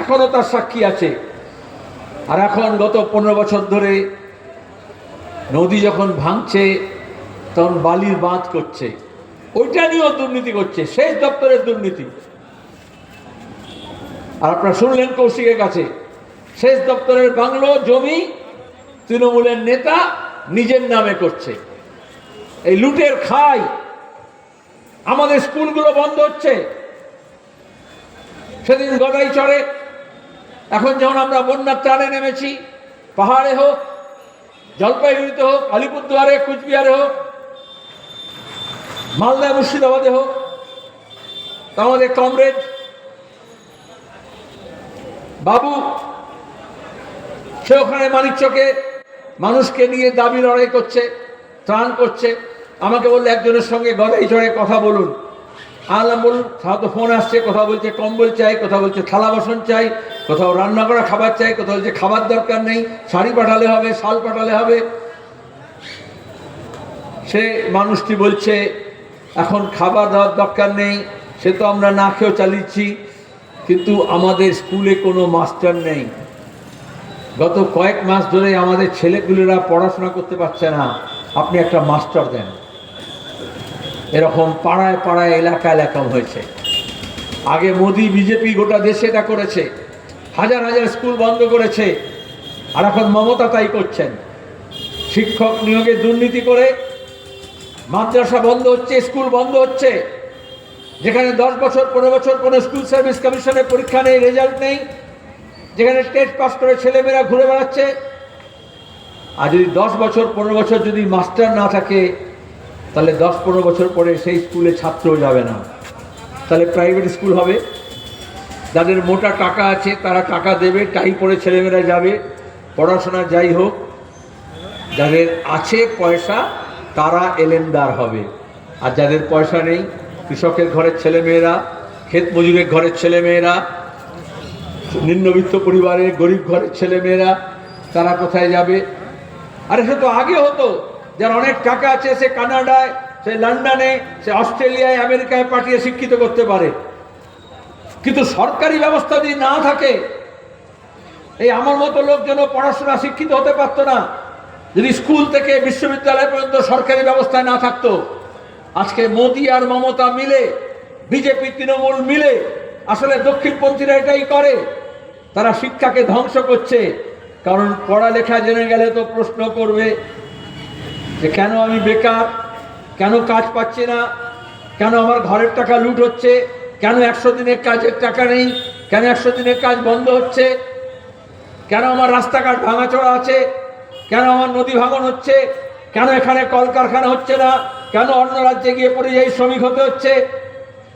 এখনও তার সাক্ষী আছে। আর এখন গত পনেরো বছর ধরে নদী যখন ভাঙছে, তখন বালির বাঁধ করছে। ওইটা নিয়েও দুর্নীতি করছে, সেই দপ্তরের দুর্নীতি। আর আপনারা শুনলেন কৌশিকের কাছে, শেষ দপ্তরের বাংলো জমি তৃণমূলের নেতা নিজের নামে করছে। এই লুটের খাই আমাদের স্কুলগুলো বন্ধ হচ্ছে। সেদিন গদাই চড়ে এখন যখন আমরা বন্যার ত্রাণে নেমেছি, পাহাড়ে হোক, জলপাইগুড়িতে হোক, আলিপুরদুয়ারে কুচবিহারে হোক, মালদা, মুর্শিদাবাদে হোক আমাদের কমরেড, বাবু, সে ওখানে মানিকচকে মানুষকে নিয়ে দাবি লড়াই করছে, ত্রাণ করছে। আমাকে বললে একজনের সঙ্গে গদাই চড়ে কথা বলুন। আলাম বলুন তো ফোন আসছে, কথা বলছে, কম্বল চাই, কথা বলছে, থালা বাসন চাই, কোথাও রান্না করা খাবার চাই, কোথাও বলছে খাবার দরকার নেই, শাড়ি পাঠালে হবে, শাল পাঠালে হবে। সে মানুষটি বলছে, এখন খাবার দেওয়ার দরকার নেই, সে তো আমরা না খেয়েও চালিয়েছি, কিন্তু আমাদের স্কুলে কোনো মাস্টার নেই। গত কয়েক মাস ধরে আমাদের ছেলেগুলোরা পড়াশোনা করতে পারছে না, আপনি একটা মাস্টার দেন। এরকম পাড়ায় পাড়ায় এলাকা এলাকা হয়েছে। আগে মোদি বিজেপি গোটা দেশে এটা করেছে। হাজার হাজার স্কুল বন্ধ করেছে। আর এখন মমতা তাই করছেন। শিক্ষক নিয়োগে দুর্নীতি করে মাদ্রাসা বন্ধ হচ্ছে, স্কুল বন্ধ হচ্ছে। যেখানে দশ বছর, পনেরো বছর কোনো স্কুল সার্ভিস কমিশনের পরীক্ষা নেই, রেজাল্ট নেই, যেখানে টেস্ট পাস করে ছেলেমেয়েরা ঘুরে বেড়াচ্ছে। আর যদি দশ বছর, পনেরো বছর যদি মাস্টার না থাকে তাহলে দশ পনেরো বছর পরে সেই স্কুলে ছাত্রও যাবে না। তাহলে প্রাইভেট স্কুল হবে। যাদের মোটা টাকা আছে তারা টাকা দেবে টাই পরে ছেলেমেয়েরা যাবে। পড়াশোনা যাই হোক, যাদের আছে পয়সা তারা এলেনদার হবে। আর যাদের পয়সা নেই, কৃষকের ঘরের ছেলেমেয়েরা, ক্ষেত মজুরের ঘরের ছেলেমেয়েরা, নিম্নবিত্ত পরিবারের গরিব ঘরের ছেলেমেয়েরা, তারা কোথায় যাবে? আরে সে তো আগে হতো। যার অনেক টাকা আছে, সে কানাডায়, সে লন্ডনে, সে অস্ট্রেলিয়ায়, আমেরিকায় পাঠিয়ে শিক্ষিত করতে পারে। কিন্তু সরকারি ব্যবস্থা যদি না থাকে, এই আমার মতো লোক যেন পড়াশোনা শিক্ষিত হতে পারতো না, যদি স্কুল থেকে বিশ্ববিদ্যালয় পর্যন্ত সরকারি ব্যবস্থায় না থাকতো, আজকে মোদি আর মমতা মিলে, বিজেপি, তৃণমূল মিলে, আসলে দক্ষিণপন্থীরা এটাই করে। তারা শিক্ষাকে ধ্বংস করছে, কারণ পড়ালেখা জেনে গেলে তো প্রশ্ন করবে যে কেন আমি বেকার? কেন কাজ পাচ্ছি না? কেন আমার ঘরের টাকা লুট হচ্ছে? কেন একশো দিনের কাজের টাকা নেই? কেন একশো দিনের কাজ বন্ধ হচ্ছে? কেন আমার রাস্তাঘাট ভাঙাচোরা আছে? কেন আমার নদী ভাঙন হচ্ছে? কেন এখানে কলকারখানা হচ্ছে না? কেন অন্য রাজ্যে গিয়ে পরিযায়ী শ্রমিক হতে হচ্ছে?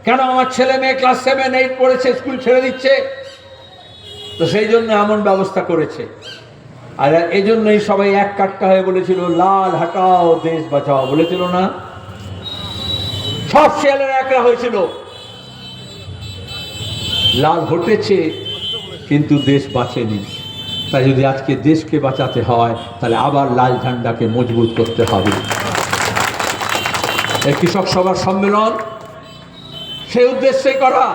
কেন আমার ছেলে মেয়ে ক্লাস সেভেন এইট পড়েছে স্কুল ছেড়ে দিচ্ছে? তো সেই জন্য এমন ব্যবস্থা করেছে। আর এই জন্যই সবাই এক কাটকা হয়ে বলেছিল, লাল হাটাও, দেশ বাঁচাও। বলেছিল না? সব শিয়ালের একরা হয়েছিল। লাল ঘটেছে, কিন্তু দেশ বাঁচেনি। তাই যদি আজকে দেশকে বাঁচাতে হয়, তাহলে আবার লাল ঝান্ডাকে মজবুত করতে হবে। কৃষক সভার সম্মেলন, সেই উদ্দেশ্যে করা।